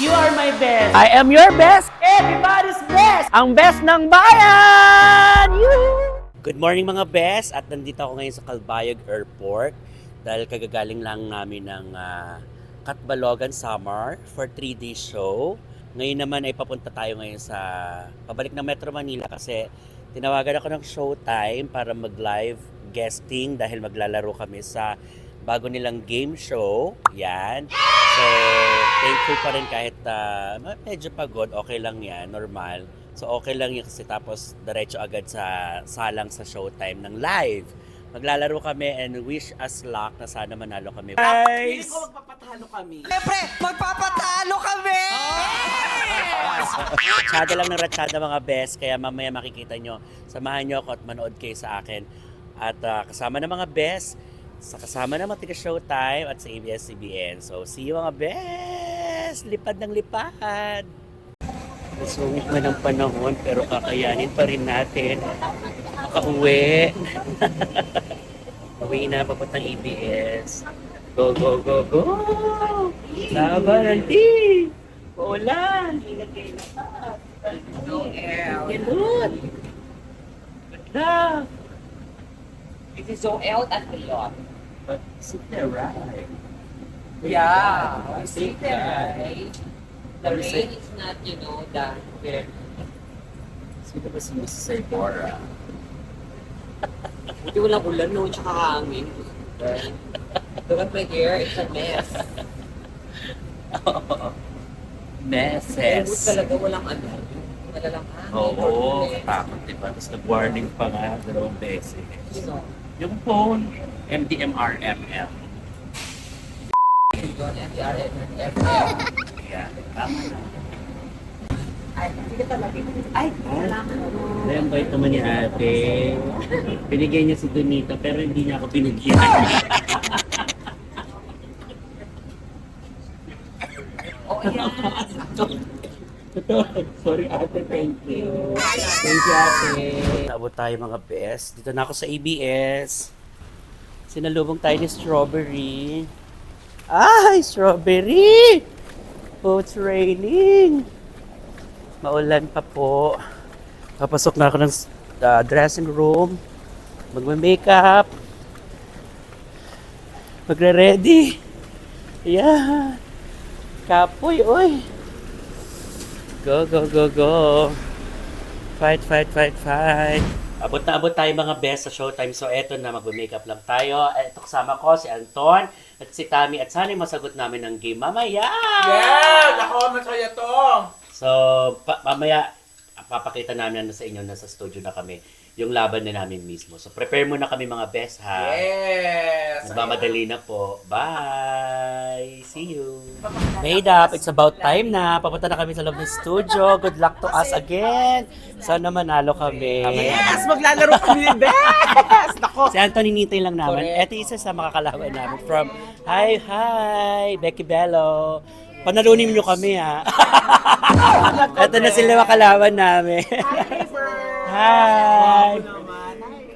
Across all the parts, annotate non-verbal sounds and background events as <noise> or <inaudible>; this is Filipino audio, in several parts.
You are my best. I am your best. Everybody's best. Ang best ng bayan. Yoo! Good morning mga best at nandito ako ngayon sa Calbayog Airport dahil kagagaling lang namin ng ah, Katbalogan Summer for 3-day show. Ngayon naman ay papunta tayo ngayon sa pabalik ng Metro Manila kasi tinawagan ako ng showtime para mag-live guesting dahil maglalaro kami sa bago nilang game show. Yan. So, thankful pa rin kahit ah, medyo pagod, okay lang yan, normal. So, okay lang yun kasi tapos diretso agad sa salang sa showtime ng live. Maglalaro kami and wish us luck na sana manalo kami. Feeling ko magpapatalo kami. Siyempre, magpapatalo kami! <laughs> Ratsyada lang ng ratsyada mga best, kaya mamaya makikita nyo. Samahan nyo ako at manood kayo sa akin. At ah, kasama ng mga best, sa kasama ng mga tiga Showtime at sa ABS-CBN. So, see you mga best! Lipad ng lipad! Masungit man ang panahon, pero kakayanin pa rin natin. Makauwi. <laughs> Uwi na, papuntang ABS. Go, go, go, go! Laban ang team! Ulan! Ingat kayo lahat. Ganun! Good luck! It is so out at the lot. But sit there, right? Yeah, we see that- right? The rain is not, you know, that where Sino ba si Mrs. Sephora? <laughs> Buti walang ulan, no? Tsaka hangin. Look at my hair, it's a mess. Pero Messes. buti talaga walang ano. Hangin. Oo, katakot diba? Tapos nag-warning pa nga dalawang beses. Yung phone, MDMRMM. Yun, FDR, FDR. Yan, tama na. Ay, sige talaga. Ay, salamat. Ayan ba ito man ni ate? Binigyan niya si Donita pero hindi niya ako binigyan. Oh, ayan. <laughs> Sorry ate, thank you. Thank you ate. Naabot tayo mga best. Dito na ako sa ABS. Sinalubong tayo ni Strawberry. Ay, Strawberry! Oh, it's raining. Maulan pa po. Papasok na ako ng uh, dressing room. Magme-makeup. Magre-ready. Yeah. Kapoy, oy. Go, go, go, go. Fight, fight, fight, fight. Abot na abot tayo mga best sa showtime. So, eto na, mag-makeup lang tayo. Eto kasama ko, si Anton at si Tami. At sana masagot namin ng game mamaya. Yes! Ako, masaya to! So, pa- mamaya, papakita namin na sa inyo na sa studio na kami yung laban na namin mismo. So, prepare muna kami mga best, ha? Yes! Nagmamadali na po. Bye! See you! Made up, it's about time na. Papunta na kami sa loob ng studio. Good luck to us again. Sana manalo kami. Yes! Maglalaro kami ni Best! <laughs> Nako! Si Anthony Nitay lang naman. Ito isa sa mga kalaban namin from Hi, hi! Becky Bello. Panalunin nyo kami, ha? <laughs> Ito na sila mga kalaban namin. Hi!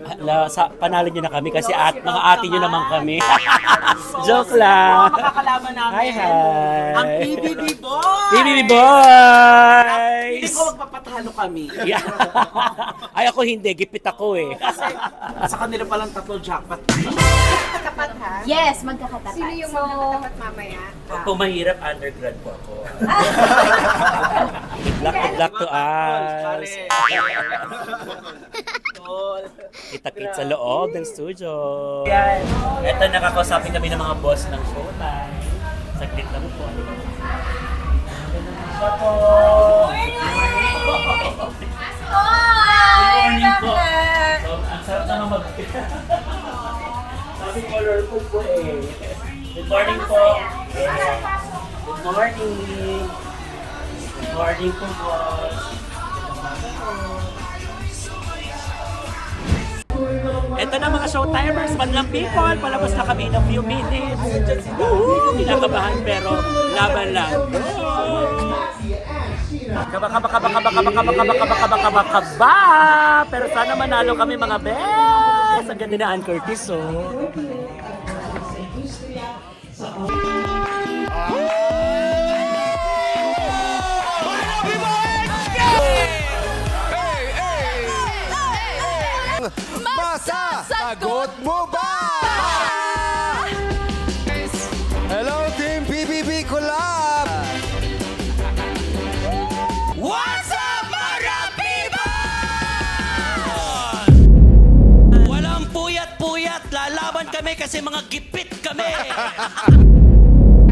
Hala, sa, panalo nyo na kami kasi at, mga ate nyo naman kami. <laughs> Joke lang. Makakalaban namin. Hi, hi. Ang PBB Boys! BBB Feeling Boys! ko magpapatalo kami. Yeah. <laughs> Ay, ako hindi. Gipit ako eh. Sa kanila palang tatlo jackpot. Magkatapat ha? Yes, magkakatapat. Sino yung So, magkatapat mamaya? Kung mahirap, undergrad po ako. good <laughs> luck, good luck to us. Kita-kit sa loob ng studio. Yan. Ito, nakakausapin kami ng mga boss ng showtime. Saglit lang po. Siya po. Good morning po. So, ang sarap naman mag... <laughs> Sabi colorful po eh. Good morning po. Good morning. Good morning po, boss. Ito na mga showtimers, madlang people, palabas na kami in a few minutes. Woohoo! Kinakabahan pero laban lang. Kaba, kaba, kaba, kaba, kaba, kaba, kaba, kaba, kaba, kaba! Pero sana manalo kami mga Yes! Ang ganda na Ann Curtis, so. Masa! Sagot mo ba? Hello, Team PBB Collab! Kasi mga gipit kami.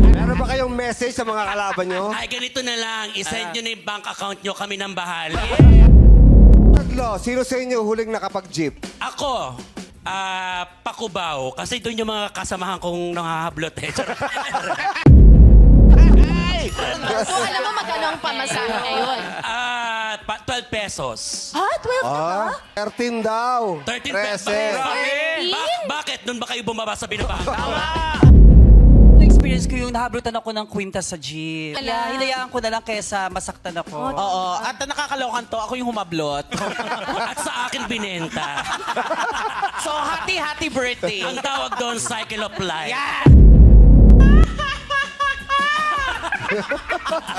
Meron ba kayong message sa mga kalaban nyo? Ay, ganito na lang. I-send nyo na yung bank account nyo. Kami nang bahali. Tatlo, sino sa inyo huling nakapag-jeep? Ako, ah, pakubaw. Kasi doon yung mga kasamahan kong nangahablot eh. Charot. So, alam mo magkano ang pamasahe ngayon? Ah, pa- 12 pesos. Ha? 12 na ba? Ah, 13 daw. 13 pesos. 13. Ba- bakit? Doon ba kayo bumaba sa binabahan? <laughs> Tama! experience ko yung nahablutan ako ng kwintas sa jeep. Kaya hinayaan ko na lang kesa masaktan ako. Oo. At nakakalokan to, ako yung humablot. <laughs> At sa akin binenta. <laughs> so, happy, happy birthday. Ang tawag doon, cycle of life.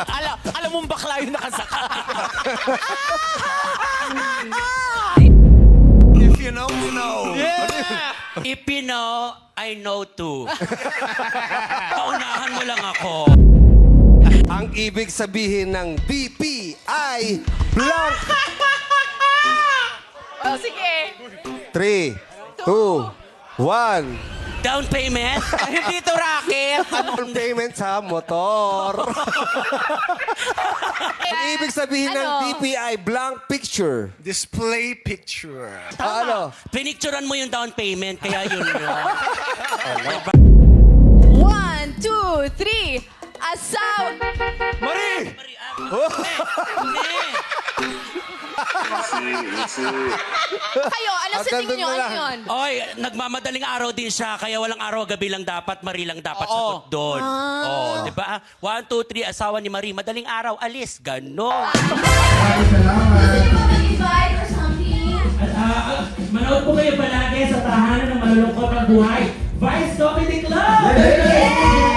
alam, alam mong bakla yung nakasaka. If you know, you know. If you know, I know too. <laughs> Paunahan mo lang ako. Ang ibig sabihin ng BPI blank. <laughs> Oh, sige. 3, 2, 1. Down payment? <laughs> Hindi to racket. Down payment sa motor. <laughs> Ang ibig sabihin ng Ano? BPI blank picture. Display picture. Ah, Ano? Pinicturean mo yung down payment, kaya yun yun. <laughs> One, two, three. Asaw! Marie! Hindi. Kayo, ano Ah, sa tingin ganun nyo? na Ano lang. yun? Oy, nagmamadaling araw din siya, kaya walang araw gabi lang dapat, Marie lang dapat sagot doon. Ah. Oh, di ba? One, two, three, asawa ni Marie, madaling araw, alis. Ganon. Manood po kayo palagi sa tahanan ng malulungkot na buhay. Vice Comedy Club! Gabi-gabi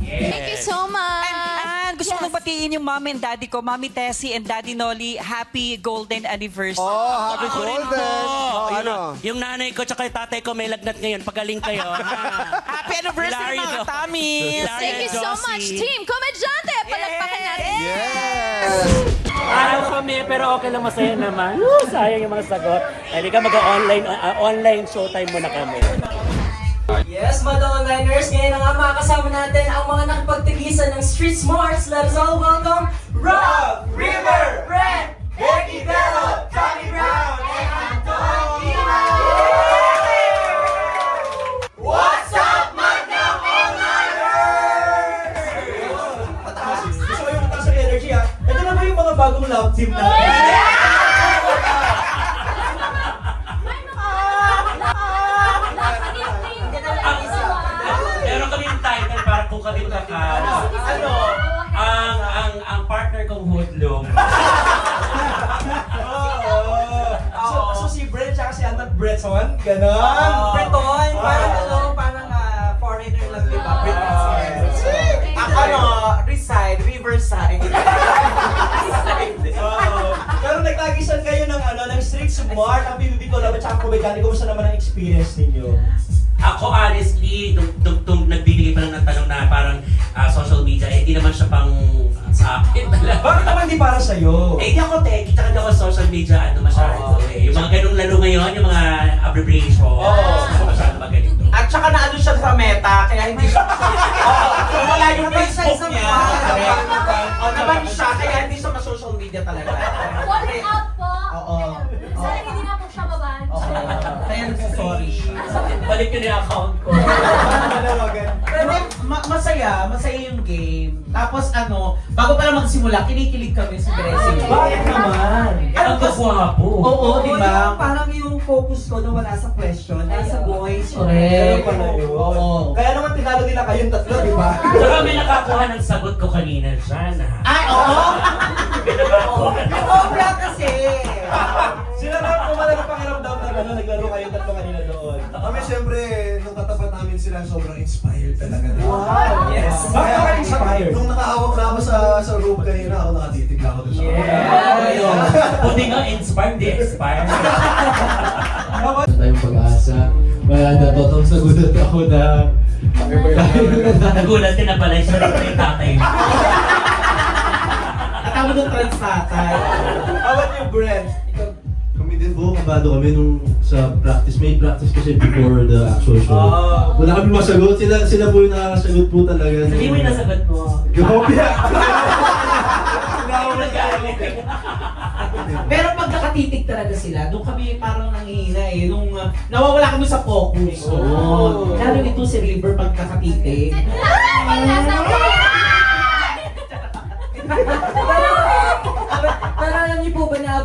Thank you so much. And gusto ko nang batiin yung mom and daddy ko, Mami Tessie and Daddy Nolly, happy golden anniversary. Oh, happy Ako rin golden. po. Oh, Yung- ano? Yung nanay ko tsaka yung tatay ko may lagnat ngayon. Pagaling kayo. ha? Happy anniversary, Hilario. mga Tommy. Hilario Thank you so Josie. much, team. Komedyante, palagpakan natin. Yes! Araw kami, pero okay lang masaya naman. Woo, sayang yung mga sagot. Hindi ka mag-online uh, online showtime muna kami. Yes, mga Onliners, ngayon na nga makakasama natin ang mga nakipagtigisan ng Street Smarts. Let us all welcome Rob, River, Brent, Becky Bello, Tommy Brown, and Anton Tima! What's up, mga Onliners? Gusto ko yung mataas ang energy ha. Ito naman yung mga bagong love team natin. Breton, ganon. Breton, parang ano, parang ah, foreigner lang, di ba? Breton. Ako, ano, reside, riverside. <laughs> Oo. Pero nagtagisan kayo ng ano, ng street smart, ang PBB ko lang, at saka komedyante, kumusta naman ang experience ninyo? Ako honestly, nung, nung, nung nagbibigay pa lang ng tanong na parang ah, social media, eh di naman siya pang ah, sa akin talaga. Bakit naman di para sa'yo? Eh, di ako tech, di ako social media, ano masyado. Oo. eh. Yung mga ganung laro ngayon, yung mga abbreviation, Oo. hindi masyado maganito. At saka naano siya sa meta, kaya hindi siya... <laughs> Oo, wala yung Facebook niya. Oh, naman siya, kaya hindi siya ma-social media talaga. Calling out po. Oo. Sana hindi na po Balik ko na yung account ko. Pero ma- masaya, masaya yung game. Tapos ano, bago pa lang magsimula, kinikilig kami si Dressing. Bakit naman? Ang kapwapo. Oo, di ba? Parang yung focus ko na wala sa question, nasa voice. Correct. Pala yun. Oo. Kaya naman tinalo nila kayong tatlo, di ba? Tsaka may nakakuha ng sagot ko kanina dyan. ha? Ay, oo! May nakakuha. Obra kasi. Kami siyempre, nung katapat namin sila, sobrang inspired talaga. Wow! Yes! Bakit ka inspired? Nung nakahawak na ako sa, sa room kanina, ako nakatitig lang ako doon sa Buti nga inspired, di expired. tayong pag-asa. Kaya natotong sa gulat ako na Nagulat ka na pala, siya rin yung tatay mo. mo ng trans tatay. How about you, Brent? Ikaw, Kami din po, kabado kami nung sa practice. May practice kasi before the actual show. Ah. Wala kami masagot. Sila, sila po yung nakakasagot po talaga. Hindi mo yung nasagot mo. Gopya! <laughs> Pero pag nakatitig talaga sila, doon kami parang nangihina eh. Nung uh, nawawala kami sa focus. Oo. Lalo ito si River pag nakatitig. <laughs>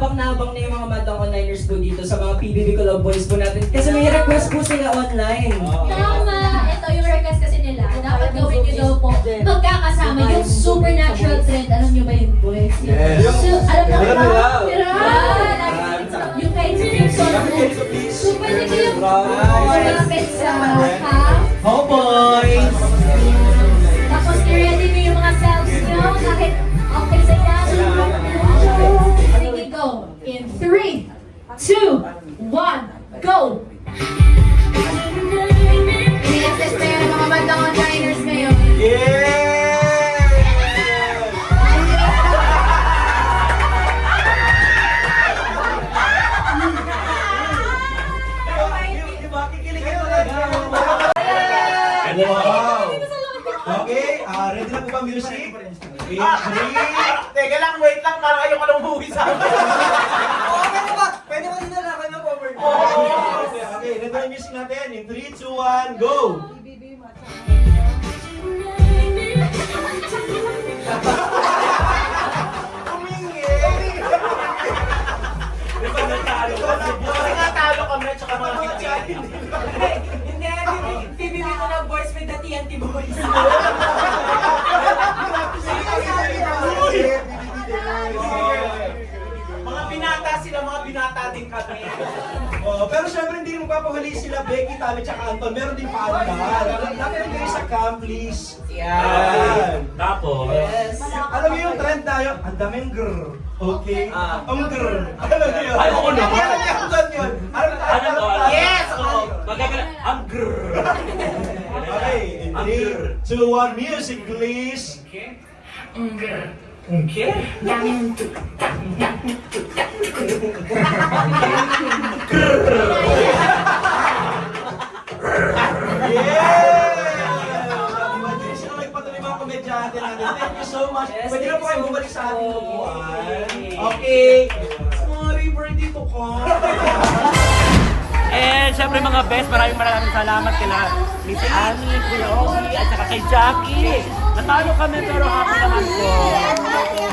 abang na abang na yung mga Madang Onliners po dito sa mga PBB Club Boys po natin. Kasi may request po sila online. Tama. Ito yung request kasi nila. Dapat gawin nyo daw po. Magkakasama yung supernatural trend. Alam nyo ba yun, boys? Yes. So, alam mo Alam ba? nila. Right. Yung kay Simpson. Super na yung malapit sa half. Oh boys! Tapos In three, Teka lang, wait lang. Parang ayaw ka nang buwi sa akin. Pwede ba? Pwede ba dinalakan ng cover? Okay, okay, ready na yung music natin. In 3, 2, 1, go! Kasi nga talo kami at saka mga kaibigan. Hindi, PBB Club Boys with the TNT Boys. Tami, tsaka Anton. Meron din paandar. Dapat kayo sa camp, please. Yan. Tapos, Alam niyo yung trend tayo, ang daming grrr. Okay? Ah. Ang grrr. Alam niyo yun? Ay, oo naman. Yan, yan, yan, yun. Alam tayo, ano to? alam tayo. Yes! Oo. Magagana, ang grrr. Okay, in 3, 2, 1, music please. Na nagpatuloy mga komedyante. Okay. Sorry, bird dito ko. And syempre mga best, maraming maraming salamat kila Miss Annie, Kuya Ogie, at saka kay Jackie. Natalo kami pero happy naman po.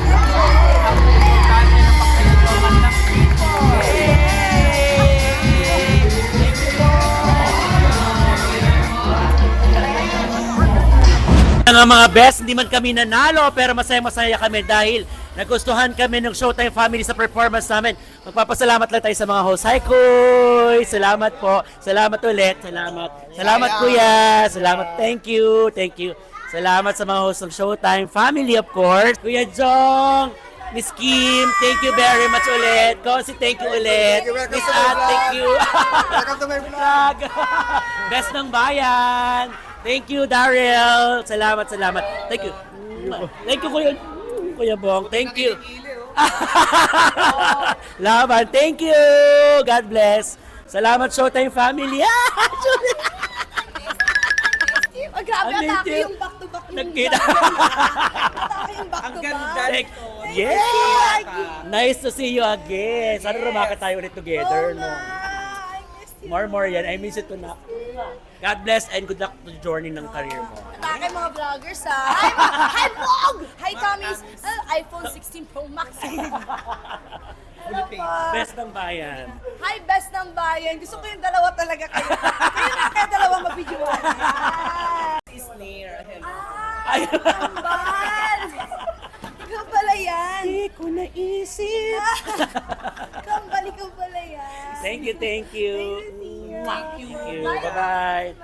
Nga mga best, hindi man kami nanalo pero masaya-masaya kami dahil nagustuhan kami ng Showtime family sa performance namin. Magpapasalamat lang tayo sa mga host. Hi Kuy! Salamat po. Salamat ulit. Salamat. Salamat Kuya. Salamat. Thank you. Thank you. Salamat sa mga host ng Showtime family of course. Kuya Jong! Miss Kim, thank you very much ulit. Konsi, thank you ulit. Miss At, thank you. <laughs> Welcome to my. Vlog. Best ng bayan. Thank you, Daryl. Salamat, salamat. Thank you. Thank you, Kuya, Kuya Bong. Thank you. <laughs> Laban. Thank you. God bless. Salamat, Showtime family. <laughs> Oh, grabe, <laughs> atake yung back-to-back ng Nagkita. Atake yung back-to-back. Thank Yeah! Nice to see you again. Sana rumaka tayo ulit together, no? I missed you. More, more yan. I miss it to na. God bless and good luck to the journey ng career mo. Atake mga vloggers ha. Hi, hi vlog! Hi Tommy's uh, iPhone 16 Pro Max. <laughs> Hello po. Best ng bayan. Hi, best ng bayan. Gusto ko yung dalawa talaga kayo. Kayo na kayo dalawa mabidyoan. Ay, Kambal! Ikaw pala yan. Hindi ko naisip. Kambal, ikaw pala yan. Thank you, thank you. Thank you. Bye-bye.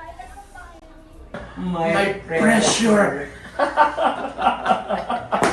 My pressure. <laughs>